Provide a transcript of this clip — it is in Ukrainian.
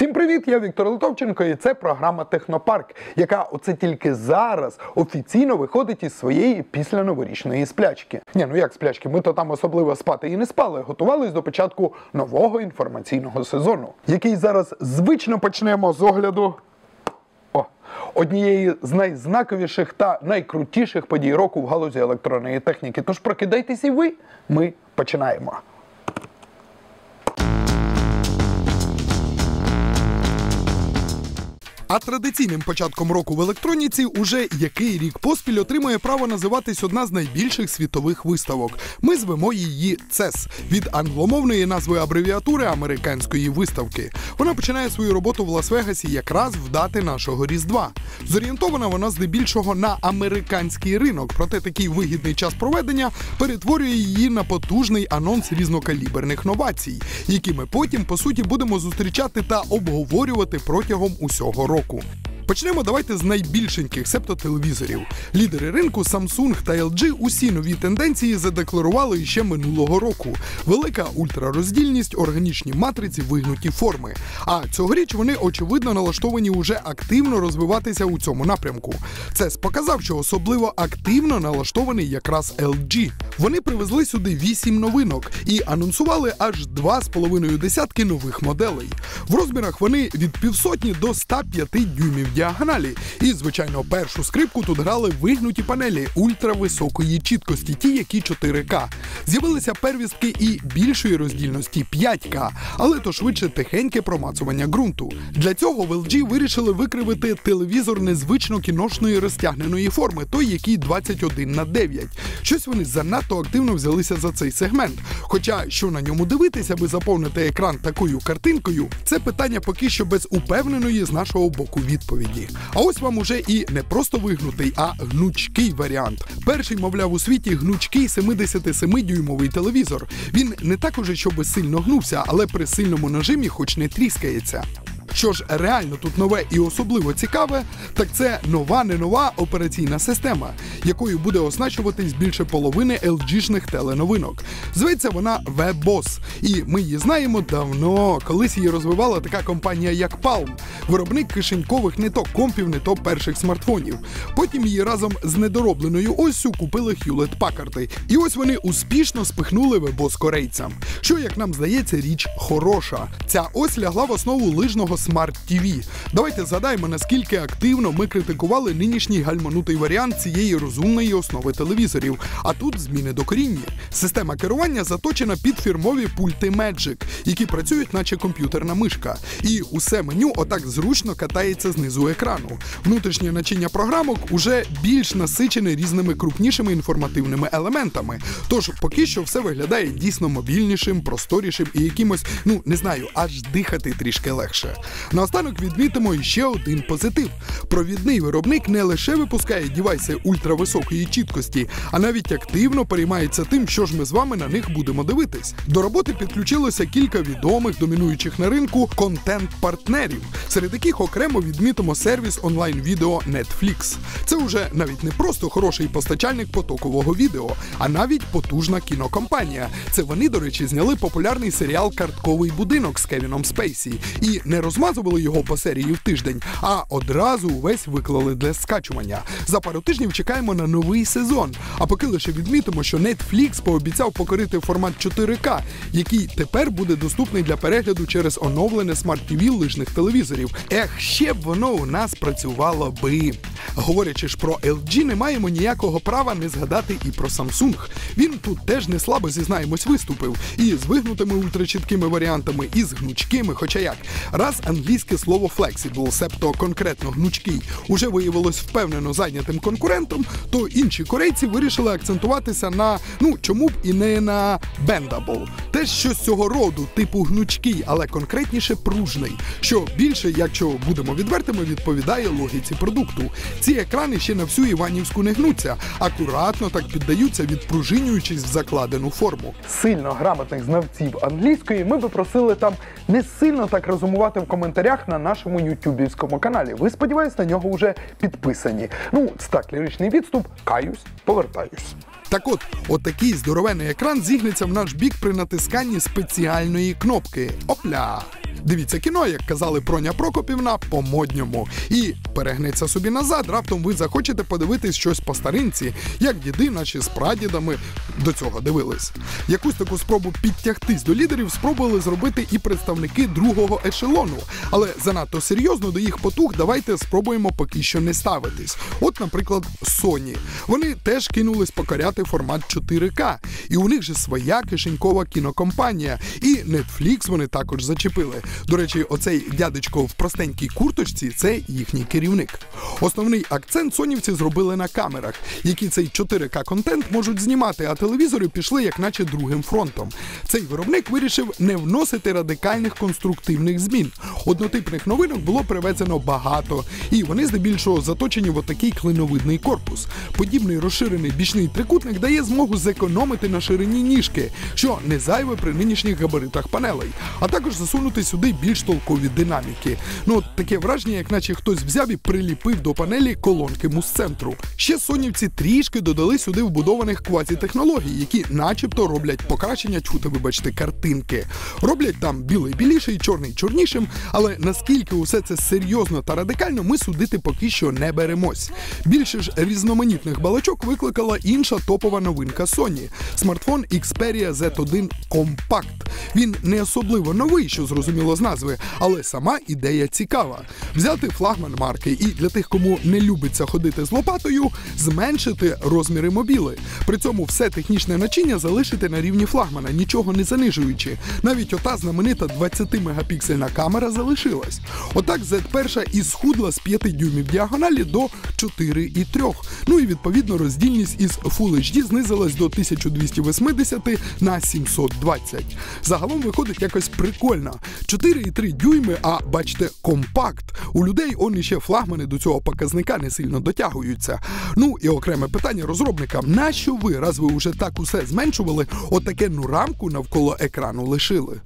Всім привіт! Я Віктор Литовченко, і це програма Технопарк, яка оце тільки зараз офіційно виходить із своєї післяноворічної сплячки. Ні, ну як сплячки? Ми то там особливо спати і не спали. Готувались до початку нового інформаційного сезону, який зараз звично почнемо з огляду. О, однієї з найзнаковіших та найкрутіших подій року в галузі електронної техніки. Тож прокидайтесь і ви. Ми починаємо. А традиційним початком року в електроніці уже який рік поспіль отримує право називатись одна з найбільших світових виставок. Ми звемо її CES від англомовної назви абревіатури американської виставки. Вона починає свою роботу в Лас-Вегасі якраз в дати нашого різдва. Зорієнтована вона здебільшого на американський ринок, проте такий вигідний час проведення перетворює її на потужний анонс різнокаліберних новацій, які ми потім по суті будемо зустрічати та обговорювати протягом усього року. pouco. Почнемо давайте з найбільшеньких, себто телевізорів. Лідери ринку Samsung та LG усі нові тенденції задекларували ще минулого року. Велика ультрароздільність, органічні матриці, вигнуті форми. А цьогоріч вони очевидно налаштовані уже активно розвиватися у цьому напрямку. Це показав, що особливо активно налаштований якраз LG. Вони привезли сюди вісім новинок і анонсували аж два з половиною десятки нових моделей. В розмірах вони від півсотні до 105 дюймів діагоналі. І, звичайно, першу скрипку тут грали вигнуті панелі ультрависокої чіткості, ті, які 4К. З'явилися первістки і більшої роздільності 5К, але то швидше тихеньке промацування ґрунту. Для цього в LG вирішили викривити телевізор незвично кіношної розтягненої форми, той, який 21 на 9. Щось вони занадто активно взялися за цей сегмент. Хоча що на ньому дивитися, аби заповнити екран такою картинкою, це питання поки що без упевненої з нашого боку відповіді. А ось вам уже і не просто вигнутий, а гнучкий варіант. Перший, мовляв, у світі гнучкий 77-дюймовий телевізор. Він не так уже щоб сильно гнувся, але при сильному нажимі хоч не тріскається. Що ж реально тут нове і особливо цікаве, так це нова не нова операційна система, якою буде оснащуватись більше половини LG-шних теленовинок. Зветься вона WebOS, і ми її знаємо давно. Колись її розвивала така компанія, як Palm, виробник кишенькових не то компів, не то перших смартфонів. Потім її разом з недоробленою оссю купили Hewlett Packard. І ось вони успішно спихнули WebOS корейцям. Що, як нам здається, річ хороша. Ця ось лягла в основу лижного Smart TV. Давайте згадаємо, наскільки активно ми критикували нинішній гальманутий варіант цієї розумної основи телевізорів. А тут зміни докорінні. Система керування заточена під фірмові пульти Magic, які працюють, наче комп'ютерна мишка. І усе меню отак зручно катається знизу екрану. Внутрішнє начиння програмок уже більш насичене різними крупнішими інформативними елементами. Тож поки що все виглядає дійсно мобільнішим, просторішим і якимось, ну не знаю, аж дихати трішки легше. Наостанок відмітимо ще один позитив: провідний виробник не лише випускає дівайси ультрависокої чіткості, а навіть активно переймається тим, що ж ми з вами на них будемо дивитись. До роботи підключилося кілька відомих домінуючих на ринку контент-партнерів, серед яких окремо відмітимо сервіс онлайн-відео Netflix. Це вже навіть не просто хороший постачальник потокового відео, а навіть потужна кінокомпанія. Це вони, до речі, зняли популярний серіал Картковий будинок з Кевіном Спейсі і не розмазували його по серії в тиждень, а одразу увесь виклали для скачування. За пару тижнів чекаємо на новий сезон. А поки лише відмітимо, що Netflix пообіцяв покорити формат 4К, який тепер буде доступний для перегляду через оновлене смарт TV лижних телевізорів. Ех, ще б воно у нас працювало би. Говорячи ж про LG, не маємо ніякого права не згадати і про Samsung. Він тут теж не слабо зізнаємось виступив. І з вигнутими ультрачіткими варіантами, і з гнучкими, хоча як. Раз англійське слово flexible, себто конкретно гнучкий, уже виявилось впевнено зайнятим конкурентом, то інші корейці вирішили акцентуватися на ну чому б і не на bendable. Теж щось цього роду, типу гнучкий, але конкретніше пружний, що більше, якщо будемо відвертими, відповідає логіці продукту. Ці екрани ще на всю Іванівську не гнуться, акуратно так піддаються, відпружинюючись в закладену форму. Сильно грамотних знавців англійської ми би просили там не сильно так розумувати в коментарях на нашому ютюбівському каналі. Ви сподіваюсь, на нього вже підписані. Ну, це так, ліричний відступ. Каюсь, повертаюсь. Так от, отакий здоровений екран зігнеться в наш бік при натисканні спеціальної кнопки. Опля! Дивіться кіно, як казали Проня Прокопівна, по модньому. І перегнеться собі назад. Раптом ви захочете подивитись щось по старинці, як діди наші з прадідами до цього дивились. Якусь таку спробу підтягтись до лідерів спробували зробити і представники другого ешелону. Але занадто серйозно до їх потуг давайте спробуємо поки що не ставитись. От, наприклад, Sony. Вони теж кинулись покоряти формат 4К. І у них же своя кишенькова кінокомпанія. І Netflix вони також зачепили. До речі, оцей дядечко в простенькій курточці це їхній керівник. Основний акцент сонівці зробили на камерах, які цей 4К контент можуть знімати, а телевізори пішли як наче другим фронтом. Цей виробник вирішив не вносити радикальних конструктивних змін. Однотипних новинок було привезено багато, і вони здебільшого заточені в отакий клиновидний корпус. Подібний розширений бічний трикутник дає змогу зекономити на ширині ніжки, що не зайве при нинішніх габаритах панелей, а також засунути сюди більш толкові динаміки. Ну таке враження, як наче хтось взяв і приліпив до панелі колонки мус-центру. Ще сонівці трішки додали сюди вбудованих квазітехнологій, які начебто роблять покращення чути, вибачте, картинки. Роблять там білий біліший, чорний чорнішим, але наскільки усе це серйозно та радикально, ми судити поки що не беремось. Більше ж різноманітних балачок викликала інша топова новинка Sony – смартфон Xperia Z1 Compact. Він не особливо новий, що зрозуміло з назви, але сама ідея цікава. Взяти флагман марки і для тих, кому не любиться ходити з лопатою, зменшити розміри мобіли. При цьому все технічне начиння залишити на рівні флагмана, нічого не занижуючи. Навіть ота знаменита 20-мегапіксельна камера залишилась. Отак Z1 і схудла з 5 дюймів діагоналі до 4,3. Ну і відповідно роздільність із Full HD знизилась до 1280 на 720. Загалом виходить якось прикольно. 4,3 дюйми, а бачите, компакт. У людей он іще флагмани до цього показника не сильно дотягуються. Ну і окреме питання розробникам: нащо ви, раз ви вже так усе зменшували, отаке ну рамку навколо екрану лишили?